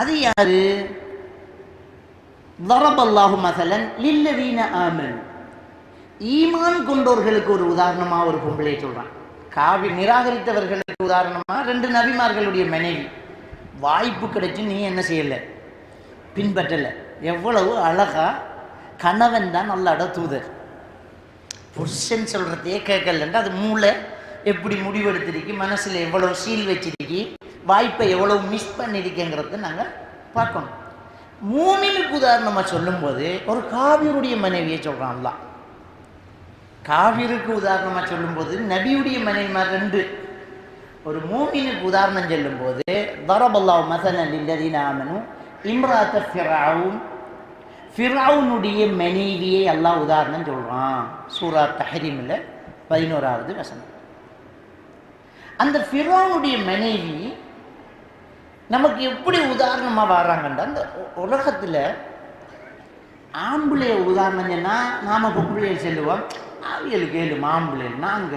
அது யாரு? வரபல்லாஹு மசலன் லில்லவீன ஆமன் ஈமான் கொண்டோர்களுக்கு ஒரு உதாரணமாக ஒரு பொம்பளை சொல்கிறான் காவி நிராகரித்தவர்களுக்கு உதாரணமாக ரெண்டு நபிமார்களுடைய மனைவி. வாய்ப்பு கிடைச்சி நீ என்ன செய்யலை? பின்பற்றலை. எவ்வளவு அழகா கணவன் தான் நல்லாட தூதர். புருஷன் சொல்கிறதையே கேட்கலன்ட்டு அது மூளை எப்படி முடிவெடுத்திருக்கு மனசில் எவ்வளோ சீல் வச்சிருக்கு வாய்ப்பை எவ்வளவு மிஸ் பண்ணியிருக்கேங்கிறத நாங்க பார்க்கணும். மூமினுக்கு உதாரணமா சொல்லும்போது ஒரு காவியருடைய மனைவியை சொல்றான் காவிருக்கு உதாரணமா சொல்லும்போது நபியுடைய மனைவிமார் ரெண்டு. ஒரு மூமினுக்கு உதாரணம் சொல்லும்போது தரபல்லாஹ் மசலன் லில்லதீன ஆமனு இம்ராத்த ஃபிராவும் ஃபிராவுனுடைய மனைவியை எல்லாம் உதாரணம் சொல்றான். சூரா தஹரிமில் பதினோராவது வசனம். அந்த ஃபிராவுனுடைய மனைவி நமக்கு எப்படி உதாரணமாக வர்றாங்கன்றா அந்த உலகத்தில் உலகத்துல ஆம்பளைய உதாரணம் சொன்னா நாம் பொம்பளையை செல்லுவோம் அவியலுக்கு ஏழு ஆம்பளைகள் நாங்க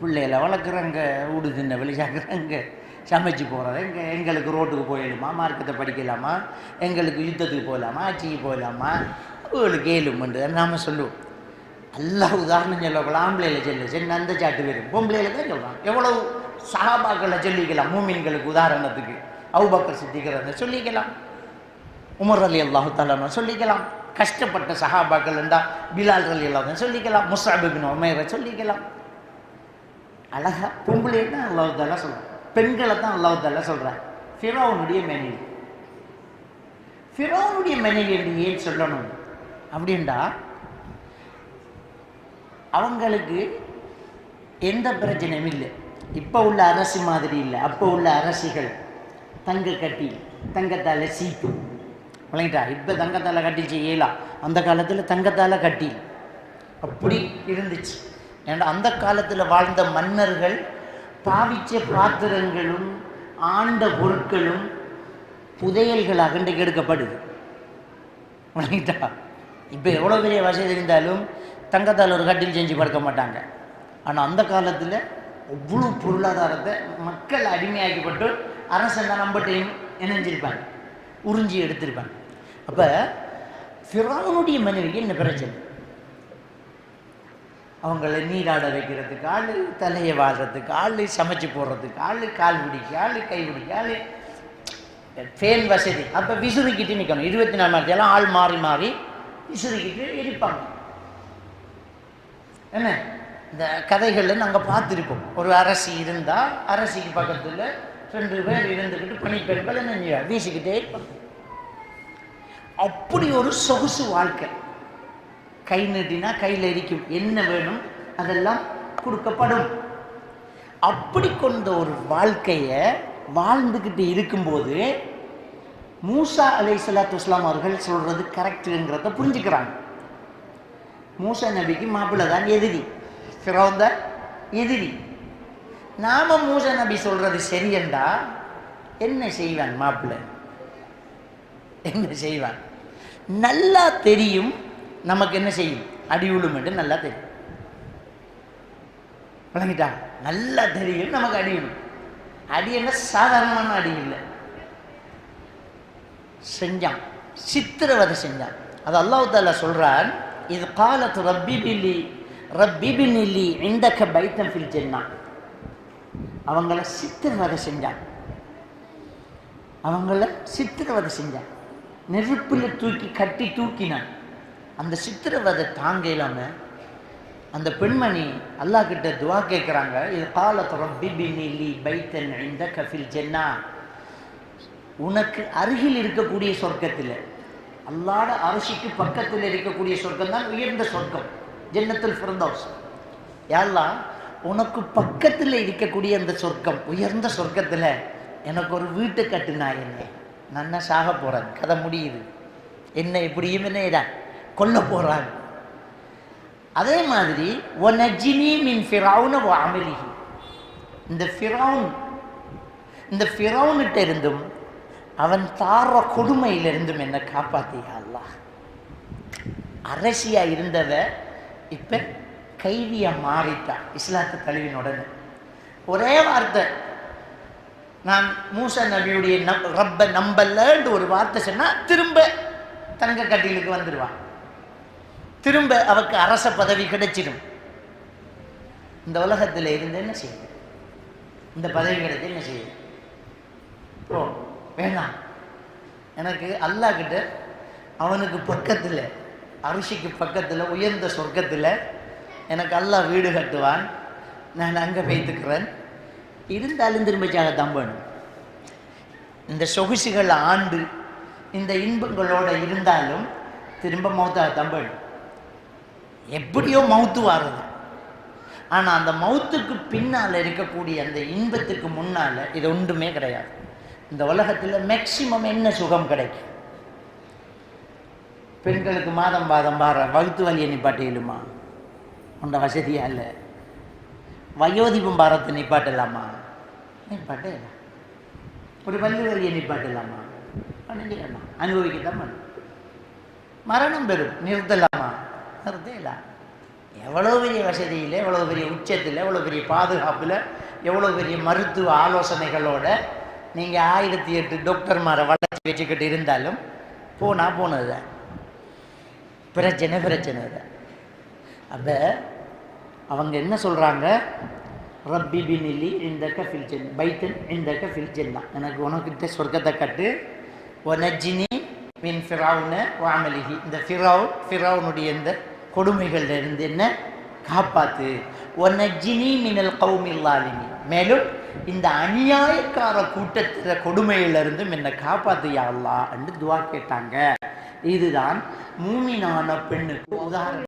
பிள்ளைகளை வளர்க்குறங்க வீடு தின்ன வெளியாக்குறங்க சமைச்சு போகிறோம் எங்களுக்கு ரோட்டுக்கு போயிடலாமா மார்க்கத்தை படிக்கலாமா எங்களுக்கு யுத்தத்துக்கு போகலாமா ஆட்சிக்கு போகலாமா அவங்களுக்கு ஏழுமண்டு நாம் சொல்லுவோம். எல்லாம் உதாரணம் சொல்லக்கூட ஆம்பளையில் செல்லு சரி அந்த சாட்டு வரும் பொம்பளையில் தான் சொல்கிறான் எவ்வளவு சஹாபாக்களை சொல்லிக்கலாம் மூமின்களுக்கு உதாரணத்துக்கு. அவுபக்கர் சித்திக்கிறத சொல்லிக்கலாம். உமர் அலி அல்லாஹு தாலான சொல்லிக்கலாம். கஷ்டப்பட்ட சஹாபாக்கள் இருந்தால் பிலால் அலி அல்லாஹ் சொல்லிக்கலாம். முசாபிபின் உமையரை சொல்லிக்கலாம். அழகா பொம்பளை தான் அல்லாஹு தாலா பெண்களை தான் அல்லாஹு தாலா ஃபிரோனுடைய மனைவி. ஃபிரோனுடைய மனைவி என்று ஏன் சொல்லணும்? அப்படின்டா அவங்களுக்கு எந்த பிரச்சனையும் இல்லை. இப்போ உள்ள அரசு மாதிரி இல்லை. அப்போ உள்ள அரசிகள் தங்க கட்டி தங்கத்தால் சீட்டு. விளங்கிட்டா? இப்போ தங்கத்தால் கட்டி செய்யலாம் அந்த காலத்தில் தங்கத்தால் கட்டி. அப்படி இருந்துச்சு. ஏன்னா அந்த காலத்தில் வாழ்ந்த மன்னர்கள் பாவிச்ச பாத்திரங்களும் ஆண்ட பொருட்களும் புதையல்களாக இன்றைக்கு எடுக்கப்படுது. விளங்கிட்டா? இப்போ எவ்வளோ பெரிய வசதி இருந்தாலும் தங்கத்தால் ஒரு கட்டில் செஞ்சு படுக்க மாட்டாங்க. ஆனால் அந்த காலத்தில் அவ்வளோ பொருளாதாரத்தை மக்கள் அடிமையாக்கப்பட்டு அரசன் தான் நம்மகிட்டையும் இணைஞ்சிருப்பாங்க. உறிஞ்சி எடுத்திருப்பாங்க. அப்போ ஃபிரானுடைய மனைவிக்கு என்ன பிரச்சனை? அவங்கள நீராட வைக்கிறதுக்கு ஆள் தலையை வாழ்கிறதுக்கு ஆள் சமைச்சு போடுறதுக்கு ஆள் கால் பிடிக்க ஆள் கை பிடிக்க ஆள். ஃபேன் வசதி. அப்போ விசுறுக்கிட்டு நிற்கணும் இருபத்தி நாலு மணி நேரம் ஆள் மாறி மாறி விசுறுக்கிட்டு இருப்பாங்க. என்ன? இந்த கதைகளில் நாங்கள் பார்த்துருப்போம். ஒரு அரசி இருந்தால் அரசிக்கு பக்கத்தில் ரெண்டு பேர் இருந்துக்கிட்டு பணிப்பெண்கள் என்ன வீசிக்கிட்டே இருப்பாங்க. அப்படி ஒரு சொகுசு வாழ்க்கை. கை நீட்டினா கையில் இருக்கும் என்ன வேணும்? அதெல்லாம் கொடுக்கப்படும். அப்படி கொண்ட ஒரு வாழ்க்கையை வாழ்ந்துக்கிட்டு இருக்கும்போது மூசா அலை சலாத்து அவர்கள் சொல்கிறது கரெக்டுங்கிறத புரிஞ்சுக்கிறாங்க. மூசா நபிக்கு மாப்பிள்ளை தான் எதிரி. ஃபிரௌன் தான் எதிரி. நாம மூச நபி சொல்றது சரியண்டா? என்ன செய்வான் மாப்பிள்ளை? என்ன செய்வான்? நல்லா தெரியும் நமக்கு என்ன செய்யும்? அடி விழும் என்று நல்லா தெரியும். விளங்கிட்டா நல்லா தெரியும் நமக்கு அடி விழும் அடி என்ன? சாதாரணமான அடி இல்லை. செஞ்சான். சித்திரவதை செஞ்சான். அது அல்லாஹ் தாலா சொல்றான் இது காலத்து ரப்பி பில்லி ரப்பி பின்னில்லி இந்தக்க பைத்தம் ஃபில் ஜென்னா. அவங்கள சித்திரவதை செஞ்சான். அவங்கள சித்திரவதை செஞ்சான். நெருப்பில் தூக்கி கட்டி தூக்கினான். அந்த சித்திரவதை தாங்க இல்லாம அந்த பெண்மணி அல்லாஹ் கிட்ட துவா கேட்குறாங்க இது காலத்து ரப்பி பின்னில்லி பைத்தன் இந்த கஃபில் ஜென்னா. உனக்கு அருகில் இருக்கக்கூடிய சொர்க்கத்தில் அல்லாட அரசிக்கு பக்கத்தில் இருக்கக்கூடிய சொர்க்கம் தான் உயர்ந்த சொர்க்கம். ஜென்னத்தில் ஃபிரந்தௌஸ் யாரெல்லாம் உனக்கு பக்கத்தில் இருக்கக்கூடிய அந்த சொர்க்கம் உயர்ந்த சொர்க்கத்தில் எனக்கு ஒரு வீட்டை கட்டுனா என்ன? நான் சாக போகிறேன் கதை முடியுது. என்ன இப்படியும் என்ன கொல்ல போகிறாங்க அதே மாதிரி ஒனஜினி மின் ஃபிரௌன அமலிகி இந்த ஃபிரௌன் இந்த ஃபிரௌன்கிட்ட இருந்தும் அவன் தார கொடுமையிலிருந்தும் என்னை காப்பாத்தியா அல்லாஹ்? அரசியா இருந்தவ இப்போ கைதியாக மாறிட்டா இஸ்லாத்து தழுவின உடனே. ஒரே வார்த்தை. நான் மூச நபியுடைய நம் ரப்ப நம்பலன்ட்டு ஒரு வார்த்தை சொன்னால் திரும்ப தங்க கட்டிலுக்கு வந்துடுவான் திரும்ப அவக்கு அரச பதவி கிடைச்சிடும். இந்த உலகத்தில் இருந்து என்ன செய்யுது இந்த பதவி கிடைச்சி என்ன செய்யுது ஓ வேணாம். எனக்கு அல்லாஹ் கிட்ட அவனுக்கு பக்கத்தில் அரிசிக்கு பக்கத்தில் உயர்ந்த சொர்க்கத்தில் எனக்கு அல்லாஹ் வீடு கட்டுவான். நான் அங்கே வைத்துக்கிறேன் இருந்தாலும் திரும்பிச்சாக வேணும் இந்த சொகுசுகள் ஆண்டு இந்த இன்பங்களோடு இருந்தாலும் திரும்ப மௌத்தாக தம்பணும் எப்படியோ மவுத்து வாருது. ஆனால் அந்த மவுத்துக்கு பின்னால் இருக்கக்கூடிய அந்த இன்பத்துக்கு முன்னால் இது ஒன்றுமே கிடையாது. இந்த உலகத்தில் மேக்சிமம் என்ன சுகம் கிடைக்கும்? பெண்களுக்கு மாதம் பாதம் பார வகுத்து வலியை நிப்பாட்டிலுமா உண்ட வசதியாக இல்லை. வயோதிபம் பாரத்தை நிப்பாட்டலாமா நிப்பாட்டே ஒரு பள்ளி வலியை நிப்பாட்டலாமா பண்ணலாமா அனுபவிக்கத்தான் பண்ணும் மரணம் பெறும். நிறுத்தலாமா? நிறுத்தலாம் எவ்வளோ பெரிய வசதியில் எவ்வளோ பெரிய உச்சத்தில் எவ்வளோ பெரிய பாதுகாப்பில் எவ்வளோ பெரிய மருத்துவ ஆலோசனைகளோட நீங்கள் ஆயிரத்தி எட்டு டாக்டர்மாரை வளர்ச்சி வச்சுக்கிட்டு இருந்தாலும் போனால் போனது தான் பிரச்சனை பிரச்சனை. தான் அப்போ அவங்க என்ன சொல்கிறாங்க ரப்பி பினிலி இந்த கஃபில் ஜென் பைத்தன் இந்த கஃபில் ஜென்னா எனக்கு உனக்கிட்ட சொர்க்கத்தை கட்டு. ஒனஜினி மின் ஃபிரவுன வாமலிகி. இந்த ஃபிரவுன் ஃபிரவுனுடைய இந்த கொடுமைகள்லேருந்து என்ன? காப்பாத்து. ஒனஜினி மினல் கௌமில்லாலினி மேலும் இந்த அநியாயக்கார கூட்டத்தில் கொடுமையிலிருந்தும் என்னை காப்பாத்து யா என்று துவா கேட்டாங்க. இதுதான் மூமினான பெண்ணுக்கு உதாரணம்.